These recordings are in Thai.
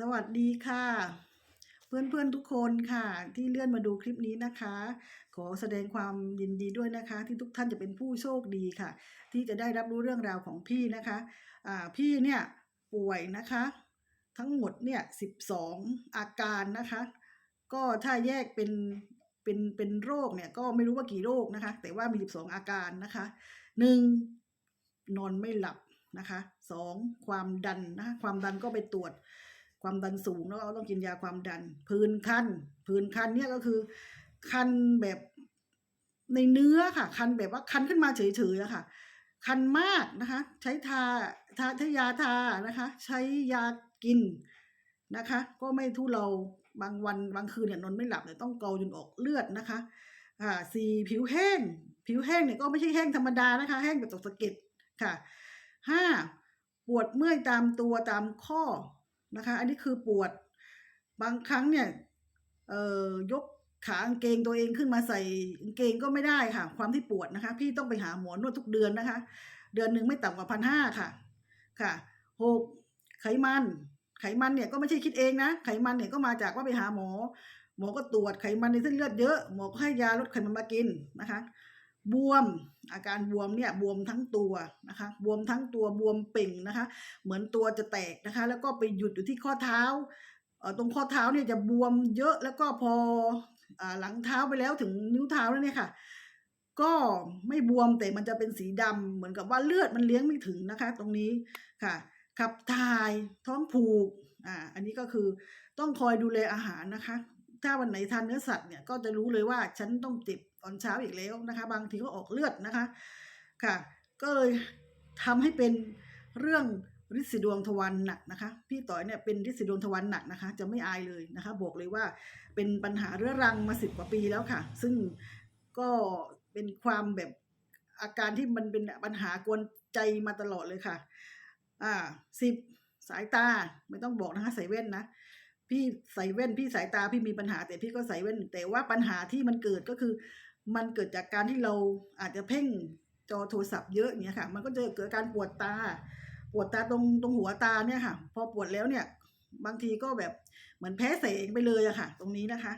สวัสดีค่ะ เพื่อนๆทุกคนค่ะ ที่เลื่อนมาดูคลิปนี้นะคะ ขอแสดงความยินดีด้วยนะคะ ที่ทุกท่านจะเป็นผู้โชคดีค่ะ ที่จะได้รับรู้เรื่องราวของพี่นะคะอ่าพี่เนี่ยป่วยนะคะ ทั้งหมดเนี่ย12องอาการนะคะ ก็ถ้าแยกเป็นเป็นเป็นโรคเนี่ยก็ไม่รู้ว่ากี่โรคนะคะ แต่ว่ามี 12 อาการนะคะ 1. นอนไม่หลับนะคะสองความดันนะคะความดันก็ไปตรวจ ความดันสูงแล้วเราต้องกินยาความดัน พื้นคันพื้นคันเนี่ยก็คือ คันแบบในเนื้อค่ะ คันแบบว่าคันขึ้นมาเฉยๆอะค่ะ คันมากนะคะ ใช้ทาทาทายาทานะคะ ใช้ยากินนะคะ ก็ไม่ทุเลาบางวันบางคืนเนี่ยนอนไม่หลับเนี่ยต้องเกาจนออกเลือดนะคะอ่าสี่ผิวแห้ง ผิวแห้งเนี่ยก็ไม่ใช่แห้งธรรมดานะคะ แห้งแบบตกสะเก็ดค่ะห้าปวดเมื่อยตามตัวตามข้อ นะคะ อันนี้คือปวด บางครั้งเนี่ยเอ่อยกขากางเกงตัวเองขึ้นมาใส่กางเกงก็ไม่ได้ค่ะ ความที่ปวดนะคะ พี่ต้องไปหาหมอนวดทุกเดือนนะคะ เดือนหนึ่งไม่ต่ำกว่าพันห้าค่ะ ค่ะหกไขมัน ไขมันเนี่ยก็ไม่ใช่คิดเองนะ ไขมันเนี่ยก็มาจากว่าไปหาหมอ หมอก็ตรวจไขมันในเส้นเลือดเยอะ หมอก็ให้ยาลดไขมันมากินนะคะ บวม อาการบวมเนี่ยบวมทั้งตัวนะคะบวมทั้งตัวบวมเป่งนะคะ เหมือนตัวจะแตกนะคะ แล้วก็ไปหยุดอยู่ที่ข้อเท้าเอ่อตรงข้อเท้าเนี่ยจะบวมเยอะแล้วก็พออหลังเท้าไปแล้วถึงนิ้วเท้าแล้วเนี่ยค่ะ ก็ไม่บวมแต่มันจะเป็นสีดำเหมือนกับว่าเลือดมันเลี้ยงไม่ถึงนะคะ ตรงนี้ค่ะ ขับถ่ายท้องผูกอ่าอันนี้ก็คือต้องคอยดูแลอาหารนะคะ ถ้าวันไหนทานเนื้อสัตว์เนี่ยก็จะรู้เลยว่าฉันต้องเจ็บ อนเช้าอีกแล้วนะคะ บางทีก็ออกเลือดนะคะค่ะ ก็เลยทำให้เป็นเรื่องฤทธิ์สีดวงทวารหนักนะคะ พี่ต่อยเนี่ยเป็นฤทธิ์สีดวงทวารหนักนะคะ จะไม่อายเลยนะคะ บอกเลยว่าเป็นปัญหาเรื้อรังมาสิบกว่าปีแล้วค่ะ ซึ่งก็เป็นความแบบอาการที่มันเป็นปัญหากวนใจมาตลอดเลยค่ะ อ่าสิบสายตาไม่ต้องบอกนะคะใส่แว่นนะพี่ใส่แว่นพี่สายตาพี่มีปัญหาแต่พี่ก็ใส่แว่น แต่ว่าปัญหาที่มันเกิดก็คือ มันเกิดจากการที่เราอาจจะเพ่งจอโทรศัพท์เยอะอย่างเงี้ยค่ะ มันก็จะเกิดการปวดตา ปวดตาตรงตรงหัวตาเนี่ยค่ะ พอปวดแล้วเนี่ยบางทีก็แบบเหมือนแพ้แสงไปเลยอะค่ะ ตรงนี้นะคะ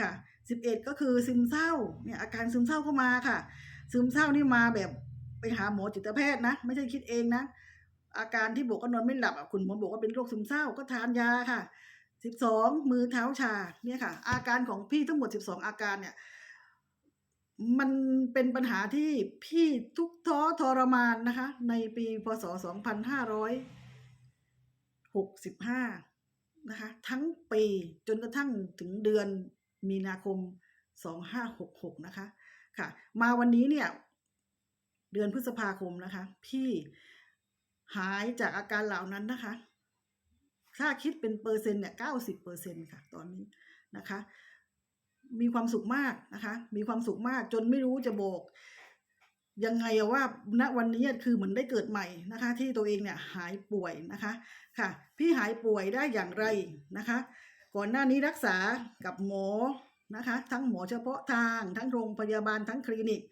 ค่ะสิบเอ็ดก็คือซึมเศร้าเนี่ยอาการซึมเศร้าเข้ามาค่ะ ซึมเศร้านี่มาแบบไปหาหมอจิตแพทย์นะ ไม่ใช่คิดเองนะ อาการที่บอกว่านอนไม่หลับอะคุณหมอบอกว่าเป็นโรคซึมเศร้าก็ทานยาค่ะสิบสองมือเท้าชาเนี่ยค่ะ อาการของพี่ทั้งหมดสิบสองอาการเนี่ย มันเป็นปัญหาที่พี่ทุกท้อทรมานนะคะ ในปีพศสองพันห้าร้อยหกสิบห้านะคะ ทั้งปีจนกระทั่งถึงเดือนมีนาคมสองห้าหกหกนะคะ ค่ะ มาวันนี้เนี่ย เดือนพฤษภาคมนะคะ พี่หายจากอาการเหล่านั้นนะคะ ถ้าคิดเป็นเปอร์เซ็นต์เนี่ยเก้าสิบเปอร์เซ็นต์ค่ะ ตอนนี้นะคะ มีความสุขมากนะคะ มีความสุขมากจนไม่รู้จะบอกยังไงอะว่าณวันนี้คือเหมือนได้เกิดใหม่นะคะ ที่ตัวเองเนี่ยหายป่วยนะคะค่ะ พี่หายป่วยได้อย่างไรนะคะ ก่อนหน้านี้รักษากับหมอนะคะ ทั้งหมอเฉพาะทาง ทั้งโรงพยาบาลทั้งคลินิก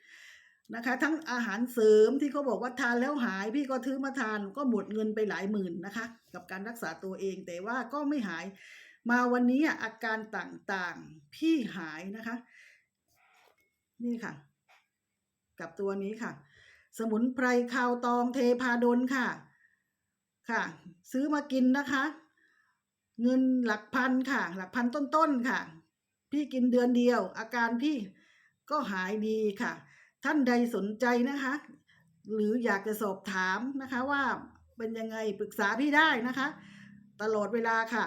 นะคะ ทั้งอาหารเสริมที่เขาบอกว่าทานแล้วหาย พี่ก็ถือมาทานก็หมดเงินไปหลายหมื่นนะคะ กับการรักษาตัวเองแต่ว่าก็ไม่หาย มาวันนี้อะอาการต่างๆ พี่หายนะคะ นี่ค่ะ กับตัวนี้ค่ะ สมุนไพรคาวตองเทพาดลค่ะ ค่ะ ซื้อมากินนะคะ เงินหลักพันค่ะ หลักพันต้นๆค่ะ พี่กินเดือนเดียว อาการพี่ก็หายดีค่ะ ท่านใดสนใจนะคะ หรืออยากจะสอบถามนะคะว่าเป็นยังไงปรึกษาพี่ได้นะคะ ตลอดเวลาค่ะ